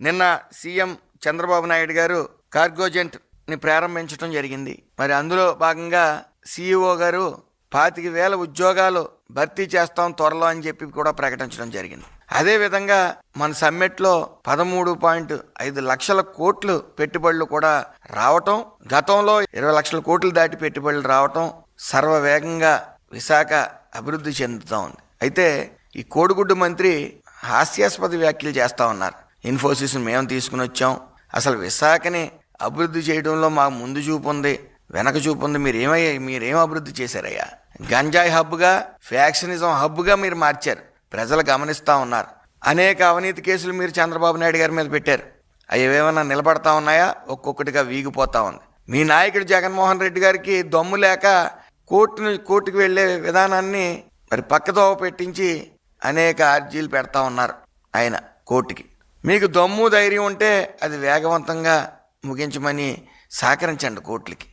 నిన్న సీఎం చంద్రబాబు నాయుడు గారు కార్గోజెంట్ని ప్రారంభించడం జరిగింది. మరి అందులో భాగంగా సీఈఓ గారు పాతిక వేల ఉద్యోగాలు భర్తీ చేస్తాం త్వరలో అని చెప్పి కూడా ప్రకటించడం జరిగింది. అదే విధంగా మన సమ్మిట్లో పదమూడు పాయింట్ ఐదు లక్షల కోట్లు పెట్టుబడులు కూడా రావటం గతంలో ఇరవై లక్షల కోట్లు దాటి పెట్టుబడులు రావటం సర్వవేగంగా విశాఖ అభివృద్ధి చెందుతూ ఉంది. అయితే ఈ కోడిగుడ్డు మంత్రి హాస్యాస్పద వ్యాఖ్యలు చేస్తా ఉన్నారు. ఇన్ఫోసిస్ మేము తీసుకుని వచ్చాం. అసలు విశాఖని అభివృద్ధి చేయడంలో మాకు ముందు చూపు ఉంది. వెనక చూపు ఉంది. మీరేమయ్యా మీరేం అభివృద్ధి చేశారయ్యా? గంజాయి హబ్గా ఫ్యాక్షనిజం హబ్గా మీరు మార్చారు. ప్రజలు గమనిస్తూ ఉన్నారు. అనేక అవినీతి కేసులు మీరు చంద్రబాబు నాయుడు గారి మీద పెట్టారు. అవి ఏమైనా నిలబడతా ఉన్నాయా? ఒక్కొక్కటిగా వీగిపోతా ఉంది. మీ నాయకుడు జగన్మోహన్ రెడ్డి గారికి దమ్ము లేక కోర్టును కోర్టుకు వెళ్ళే విధానాన్ని మరి పక్కదోవ పెట్టించి అనేక అర్జీలు పెడతా ఉన్నారు ఆయన కోర్టుకి. మీకు దమ్ము ధైర్యం ఉంటే అది వేగవంతంగా ముగించమని సహకరించండి కోట్లకి.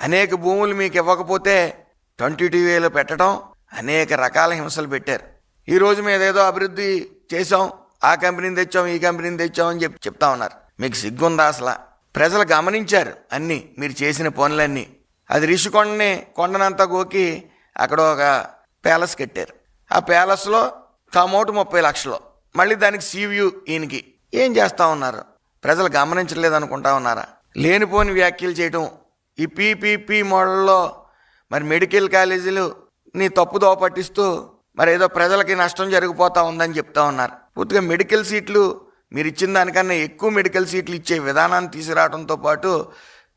అనేక భూములు మీకు ఇవ్వకపోతే ట్వంటీ టీవీలో పెట్టడం అనేక రకాల హింసలు పెట్టారు. ఈరోజు రోజు మీద ఏదో అభివృద్ధి చేసాం ఆ కంపెనీని తెచ్చాం ఈ కంపెనీని తెచ్చాం అని చెప్పి చెప్తా ఉన్నారు. మీకు సిగ్గుందా అసలు? ప్రజలు గమనించారు అన్నీ మీరు చేసిన పనులన్నీ. అది రిషికొండని కొండనంతా గోకి అక్కడ ఒక ప్యాలెస్ కట్టారు. ఆ ప్యాలెస్లో కమౌట్ ముప్పై లక్షలు. మళ్ళీ దానికి సీవ్యూ ఈయనకి. ఏం చేస్తూ ఉన్నారు? ప్రజలు గమనించలేదు అనుకుంటా ఉన్నారా? లేనిపోని వ్యాఖ్యలు చేయటం ఈ పీపీపీ మోడల్లో మరి మెడికల్ కాలేజీలు నీ తప్పుదో పట్టిస్తూ మరి ఏదో ప్రజలకి నష్టం జరిగిపోతూ ఉందని చెప్తా ఉన్నారు. పూర్తిగా మెడికల్ సీట్లు మీరు ఇచ్చిన దానికన్నా ఎక్కువ మెడికల్ సీట్లు ఇచ్చే విధానాన్ని తీసుకురావడంతో పాటు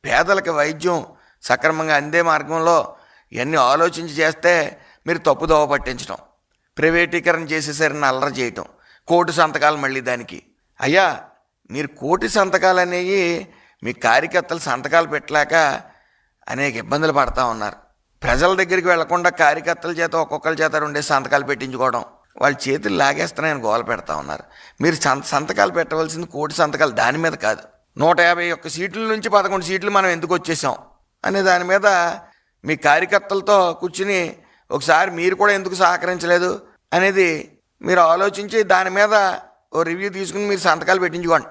పేదలకు వైద్యం సక్రమంగా అందే మార్గంలో ఇవన్నీ ఆలోచించి చేస్తే మీరు తప్పుదోవ పట్టించడం ప్రైవేటీకరణ చేసేసరిని అల్లరి చేయటం. కోర్టు సంతకాలు మళ్ళీ దానికి. అయ్యా మీరు కోటి సంతకాలు అనేవి మీ కార్యకర్తలు సంతకాలు పెట్టలేక అనేక ఇబ్బందులు పడతా ఉన్నారు. ప్రజల దగ్గరికి వెళ్ళకుండా కార్యకర్తల చేత ఒక్కొక్కరి చేత రెండే సంతకాలు పెట్టించుకోవడం. వాళ్ళ చేతులు లాగేస్తున్నాయని గోల పెడతా ఉన్నారు. మీరు సంత సంతకాలు పెట్టవలసింది కోటి సంతకాలు దాని మీద కాదు. నూట యాభై ఒక్క సీట్ల నుంచి పదకొండు సీట్లు మనం ఎందుకు వచ్చేసాం? అనే దాని మీద మీ కార్యకర్తలతో కూర్చుని ఒకసారి మీరు కూడా ఎందుకు సహకరించలేదు? అనేది మీరు ఆలోచించి దాని మీద ఓ రివ్యూ తీసుకుని మీరు సంతకాలు పెట్టించుకోండి.